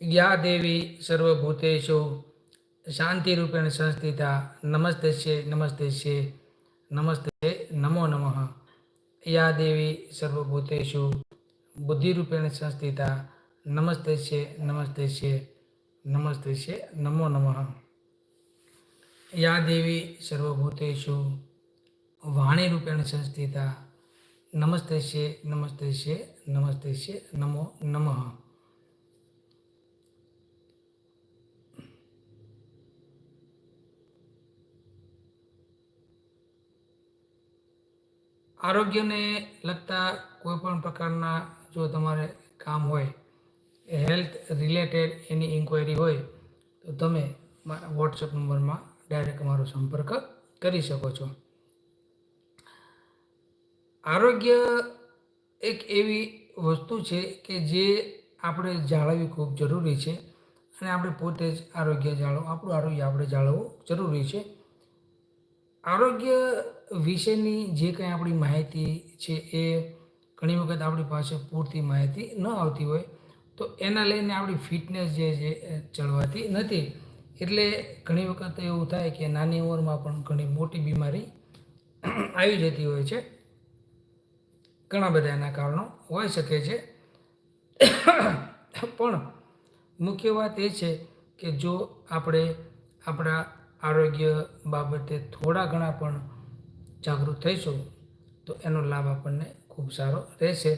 યા દેવી સર્વભૂતેષુ શાંતિરૂપેણ સંસ્થિતા નમસ્તે નમસ્તે નમસ્તે નમો નમઃ યા દેવી સર્વભૂતેષુ બુદ્ધિરૂપેણ સંસ્થિતા નમસ્તે નમસ્તે નમસ્તે નમો નમઃ યા દેવી સર્વભૂતેષુ વાણીરૂપેણ સંસ્થિતા નમસ્તે નમસ્તે નમસ્તે નમો નમઃ આરોગ્યને લગતા કોઈ પણ પ્રકારના જો તમારે કામ હોય હેલ્થ રિલેટેડ એની ઇન્ક્વાયરી હોય, તો તમે મારા વોટ્સઅપ નંબરમાં ડાયરેક્ટ મારો સંપર્ક કરી શકો છો. આરોગ્ય એક એવી વસ્તુ છે કે જે આપણે જાળવવી ખૂબ જરૂરી છે અને આપણે પોતે જ આરોગ્ય જાળવ, આપણું આરોગ્ય આપણે જાળવવું જરૂરી છે. આરોગ્ય વિશેની જે કંઈ આપણી માહિતી છે એ ઘણી વખત આપણી પાસે પૂરતી માહિતી ન આવતી હોય, તો એના લઈને આપણી ફિટનેસ જે છે ચડવાતી નથી. એટલે ઘણી વખત એવું થાય કે નાની ઉંમરમાં પણ ઘણી મોટી બીમારી આવી જતી હોય છે. ઘણા બધા એના કારણો હોઈ શકે છે. પણ મુખ્ય વાત એ છે કે જો આપણે આપણા આરોગ્ય બાબતે થોડા ઘણા પણ જાગૃત થઈશું, તો એનો લાભ આપણને ખૂબ સારો રહેશે.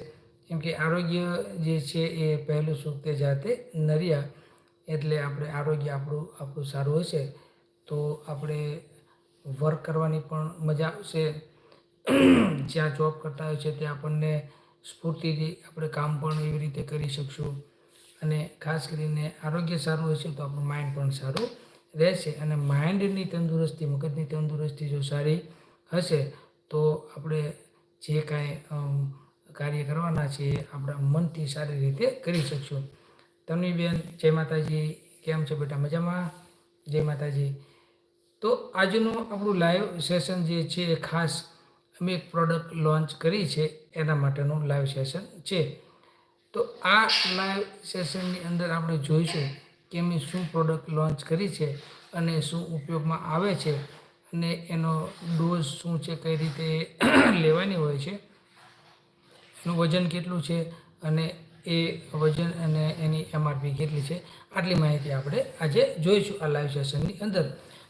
કેમ કે આરોગ્ય જે છે એ પહેલું સુખ તે જાતે નર્યા, એટલે આપણે આરોગ્ય આપણું આપણું સારું હશે. તો આપણે વર્ક કરવાની પણ મજા આવશે. જ્યાં જોબ કરતા હોય છે ત્યાં આપણને સ્ફૂર્તિથી આપણે કામ પણ એવી રીતે કરી શકશું. અને ખાસ કરીને આરોગ્ય સારું હશે તો આપણું માઇન્ડ પણ સારું રહેશે. અને માઇન્ડની તંદુરસ્તી, મગજની તંદુરસ્તી જો સારી હશે, તો આપણે જે કાંઈ કાર્ય કરવાના છે એ આપણા મનથી સારી રીતે કરી શકશું. બેન, જય માતાજી. કેમ છો બેટા? મજામાં? જય માતાજી. તો આજનું આપણું લાઈવ સેશન જે છે એ ખાસ અમે એક પ્રોડક્ટ લોન્ચ કરી છે, એના માટેનું લાઈવ સેશન છે. તો આ લાઈવ સેશનની અંદર આપણે જોઈશું કે અમે શું પ્રોડક્ટ લોન્ચ કરી છે અને શું ઉપયોગમાં આવે છે. અને એનો ડોઝ શું છે, કઈ રીતે લેવાની હોય છે, એનું વજન કેટલું છે અને એ વજન અને એની એમઆરપી કેટલી છે, આટલી માહિતી આપણે આજે જોઈશું આ લાઈવ સેશનની અંદર.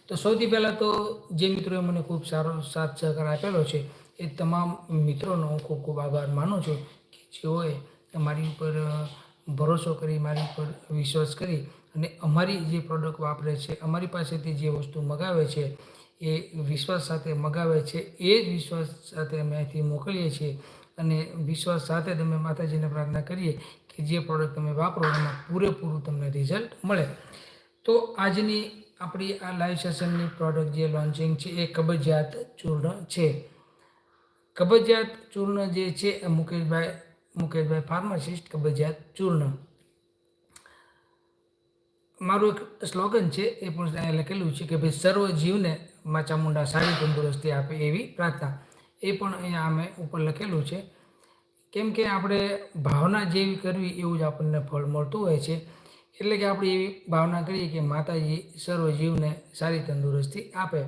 તો સૌથી પહેલાં તો જે મિત્રોએ મને ખૂબ સારો સાથ સહકાર આપેલો છે, એ તમામ મિત્રોનો હું ખૂબ ખૂબ આભાર માનું છું કે જેઓએ મારી ઉપર ભરોસો કરી, મારી ઉપર વિશ્વાસ કરી અને અમારી જે પ્રોડક્ટ વાપરે છે, અમારી પાસેથી જે વસ્તુ મગાવે છે એ વિશ્વાસ સાથે મગાવે છે, એ જ વિશ્વાસ સાથે અમે અહીંથી મોકલીએ છીએ અને વિશ્વાસ સાથે તમે માતાજીને પ્રાર્થના કરીએ કે જે પ્રોડક્ટ તમે વાપરો એમાં પૂરેપૂરું તમને રિઝલ્ટ મળે. તો આજની આપણી આ લાઈવ સેશનની પ્રોડક્ટ જે લોન્ચિંગ છે, એ કબજિયાત ચૂર્ણ છે. કબજિયાત ચૂર્ણ જે છે મુકેશભાઈ મુકેશભાઈ ફાર્માસિસ્ટ કબજિયાત ચૂર્ણ. મારું એક સ્લોગન છે એ પણ અહીંયા લખેલું છે કે ભાઈ, સર્વ જીવને માં ચામુંડા સારી તંદુરસ્તી આપે એવી પ્રાર્થના. એ પણ અહીંયા અમે ઉપર લખેલું છે. કેમ કે આપણે ભાવના જેવી કરવી એવું જ આપણને ફળ મળતું હોય છે. એટલે કે આપણે એવી ભાવના કરીએ કે માતાજી સર્વ જીવને સારી તંદુરસ્તી આપે.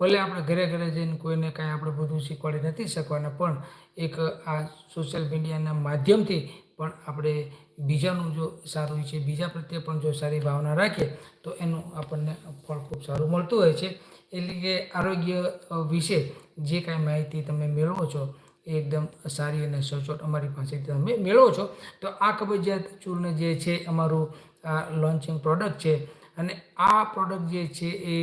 ભલે આપણે ઘરે ઘરે જઈને કોઈને કાંઈ આપણે બધું શીખવાડી નથી શકવાના, પણ એક આ સોશિયલ મીડિયાના માધ્યમથી પણ આપણે બીજાનું જો સારું હોય છે, બીજા પ્રત્યે પણ જો સારી ભાવના રાખીએ, તો એનું આપણને ફળ ખૂબ સારું મળતું હોય છે. એટલે કે આરોગ્ય વિશે જે કાંઈ માહિતી તમે મેળવો છો, એ એકદમ સારી અને સચોટ અમારી પાસેથી તમે મેળવો છો. તો આ કબજિયાત ચૂર્ણ જે છે, અમારું આ લોન્ચિંગ પ્રોડક્ટ છે, અને આ પ્રોડક્ટ જે છે, એ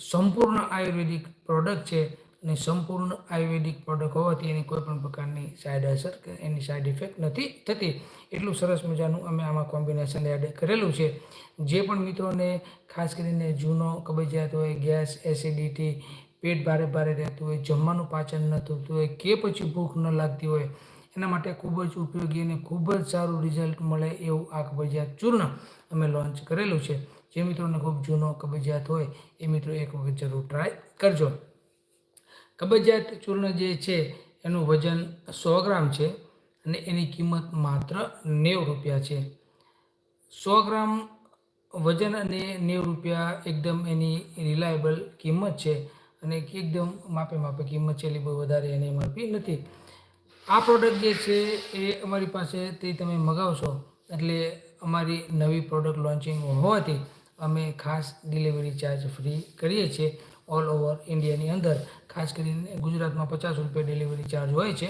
સંપૂર્ણ આયુર્વેદિક પ્રોડક્ટ છે અને સંપૂર્ણ આયુર્વેદિક પ્રોડક્ટ હોવાથી એની કોઈ પણ પ્રકારની સાઈડ અસર કે એની સાઈડ ઇફેક્ટ નથી થતી. એટલું સરસ મજાનું અમે આમાં કોમ્બિનેશન એડ કરેલું છે. જે પણ મિત્રોને ખાસ કરીને જૂનો કબજિયાત હોય, ગેસ એસિડિટી પેટ ભારે ભારે રહેતું હોય, જમવાનું પાચન ન થતું હોય, કે પછી ભૂખ ન લાગતી હોય, એના માટે ખૂબ જ ઉપયોગી અને ખૂબ જ સારું રિઝલ્ટ મળે એવું આ કબજિયાત ચૂર્ણ અમે લોન્ચ કરેલું છે. જે મિત્રોને ખૂબ જૂનો કબજિયાત હોય, એ મિત્રો એક વખત જરૂર ટ્રાય કરજો. કબજિયાત ચૂર્ણ જે છે, એનું વજન સો ગ્રામ છે અને એની કિંમત માત્ર નેવું રૂપિયા છે. સો ગ્રામ વજન અને નેવું રૂપિયા એકદમ એની રિલાયબલ કિંમત છે અને એકદમ માપે માપે કિંમત છે, એટલે બહુ વધારે એની એમઆરપી નથી. આ પ્રોડક્ટ જે છે, એ અમારી પાસે તે તમે મગાવશો, એટલે અમારી નવી પ્રોડક્ટ લોન્ચિંગ હોવાથી અમે ખાસ ડિલિવરી ચાર્જ ફ્રી કરીએ છીએ. ઓલ ઓવર ઇન્ડિયાની અંદર, ખાસ કરીને ગુજરાતમાં પચાસ રૂપિયા ડિલિવરી ચાર્જ હોય છે.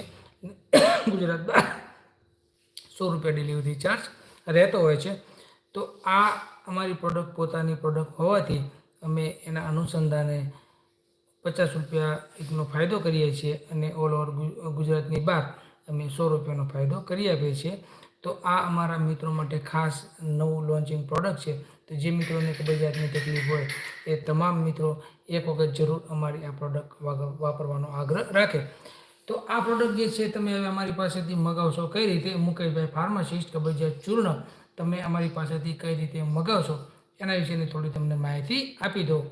ગુજરાતમાં સો રૂપિયા ડિલિવરી ચાર્જ રહેતો હોય છે. તો આ અમારી પ્રોડક્ટ પોતાની પ્રોડક્ટ હોવાથી અમે એના અનુસંધાને પચાસ રૂપિયા એકનો ફાયદો કરીએ છીએ અને ઓલ ઓવર ગુજરાતની બહાર અમે સો રૂપિયાનો ફાયદો કરી આપીએ છીએ. તો આ અમારા મિત્રો માટે ખાસ નવું લોન્ચિંગ પ્રોડક્ટ છે. તો જે મિત્રોને કબજિયાતની તકલીફ હોય, એ તમામ મિત્રો એક વખત જરૂર અમારી આ પ્રોડક્ટ વાપરવાનો આગ્રહ રાખે. તો આ પ્રોડક્ટ જે છે, તમે હવે અમારી પાસેથી મગાવશો કઈ રીતે? મુકેશભાઈ ફાર્માસિસ્ટ કબજિયાત ચૂર્ણ. તમે અમારી પાસેથી કઈ રીતે મગાવશો? એના વિશેની થોડી તમને માહિતી આપી દઉં.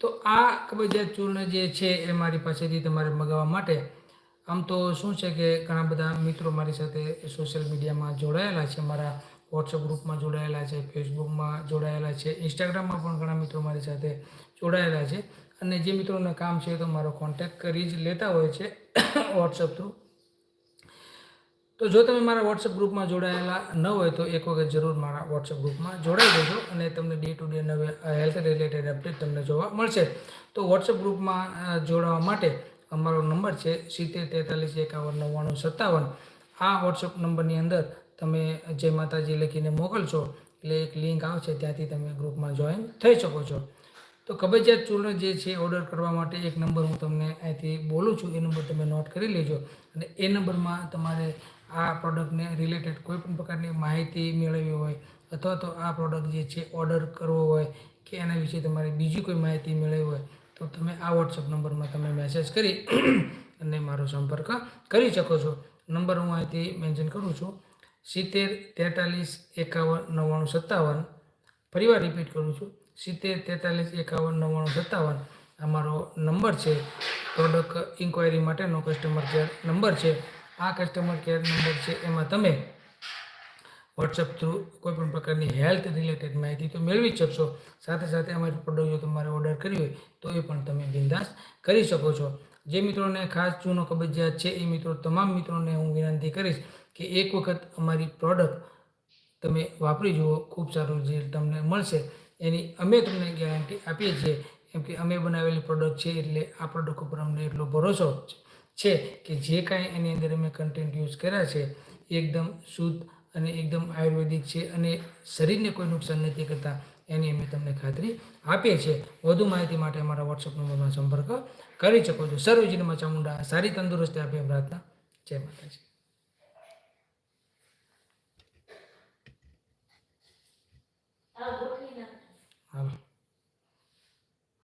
તો આ કબજિયાત ચૂર્ણ જે છે, એ મારી પાસેથી તમારે મગાવવા માટે આમ તો શું છે કે ઘણા બધા મિત્રો મારી સાથે સોશિયલ મીડિયામાં જોડાયેલા છે, મારા વોટ્સઅપ ગ્રુપમાં જોડાયેલા છે ફેસબુકમાં જોડાયેલા છે ઇન્સ્ટાગ્રામમાં પણ ઘણા મિત્રો મારી સાથે જોડાયેલા છે. અને જે મિત્રોને કામ છે તો મારો કોન્ટેક્ટ કરી જ લેતા હોય છે વોટ્સઅપ થ્રુ તો જો તમે મારા વોટ્સઅપ ગ્રુપમાં જોડાયેલા ન હોય તો એક વખત જરૂર મારા વોટ્સઅપ ગ્રુપમાં જોડાઈ જજો અને તમને ડે ટુ ડે નવે હેલ્થ રિલેટેડ અપડેટ તમને જોવા મળશે. તો વોટ્સઅપ ગ્રુપમાં જોડાવા માટે અમારો નંબર છે સિત્તેર તેતાલીસ એકાવન નવ્વાણું સત્તાવન. આ વોટ્સઅપ નંબરની અંદર તમે જય માતાજી લખીને મોકલશો એટલે એક લિંક આવશે, ત્યાંથી તમે ગ્રુપમાં જોઈન થઈ શકો છો. તો કબજિયાત ચૂર્ણ જે છે ઓર્ડર કરવા માટે એક નંબર હું તમને અહીંથી બોલું છું, એ નંબર તમે નોટ કરી લેજો. અને એ નંબરમાં તમારે આ પ્રોડક્ટને રિલેટેડ કોઈ પણ પ્રકારની માહિતી મેળવવી હોય, અથવા તો આ પ્રોડક્ટ જે છે ઓર્ડર કરવો હોય, કે એના વિશે તમારે બીજી કોઈ માહિતી મેળવવી હોય તો તમે આ વોટ્સઅપ નંબરમાં તમે મેસેજ કરી અને મારો સંપર્ક કરી શકો છો. નંબર હું અહીંથી મેન્શન કરું છું. સિત્તેર, તેતાલીસ, એકાવન, નવ્વાણું, સત્તાવન. ફરીવાર રિપીટ કરું છું. સિત્તેર, તેતાલીસ, એકાવન, નવ્વાણું, સત્તાવન. અમારો નંબર છે. પ્રોડક્ટ ઇન્ક્વાયરી માટેનો કસ્ટમર કેર નંબર છે. આ કસ્ટમર કેર નંબર છે. એમાં તમે વોટ્સઅપ થ્રુ કોઈ પણ પ્રકારની હેલ્થ રિલેટેડ માહિતી તો મેળવી જ શકશો. સાથે સાથે અમારી પ્રોડક્ટ જો તમારે ઓર્ડર કરવી હોય, તો એ પણ તમે બિંદાસ કરી શકો છો. જે મિત્રોને ખાસ જૂનો કબજિયાત છે, એ મિત્રો તમામ મિત્રોને હું વિનંતી કરીશ કે એક વખત અમારી પ્રોડક્ટ તમે વાપરી જુઓ, ખૂબ સારું જે તમને મળશે. એની અમે તમને ગેરંટી આપીએ છીએ કેમ કે અમે બનાવેલી પ્રોડક્ટ છે, એટલે આ પ્રોડક્ટ ઉપર અમને એટલો ભરોસો છે કે જે કાંઈ એની અંદર અમે કન્ટેન્ટ યુઝ કર્યા છે એકદમ શુદ્ધ અને એકદમ આયુર્વેદિક છે અને શરીરને કોઈ નુકસાન નથી કરતા એની અમે તમને ખાતરી આપીએ છીએ. વધુ માહિતી માટે અમારા વોટ્સઅપ નંબરમાં સંપર્ક કરી શકો છો. સર્વજીનમાં ચામુંડા સારી તંદુરસ્તી આપીએ પ્રાર્થના. જય માતાજી. હા.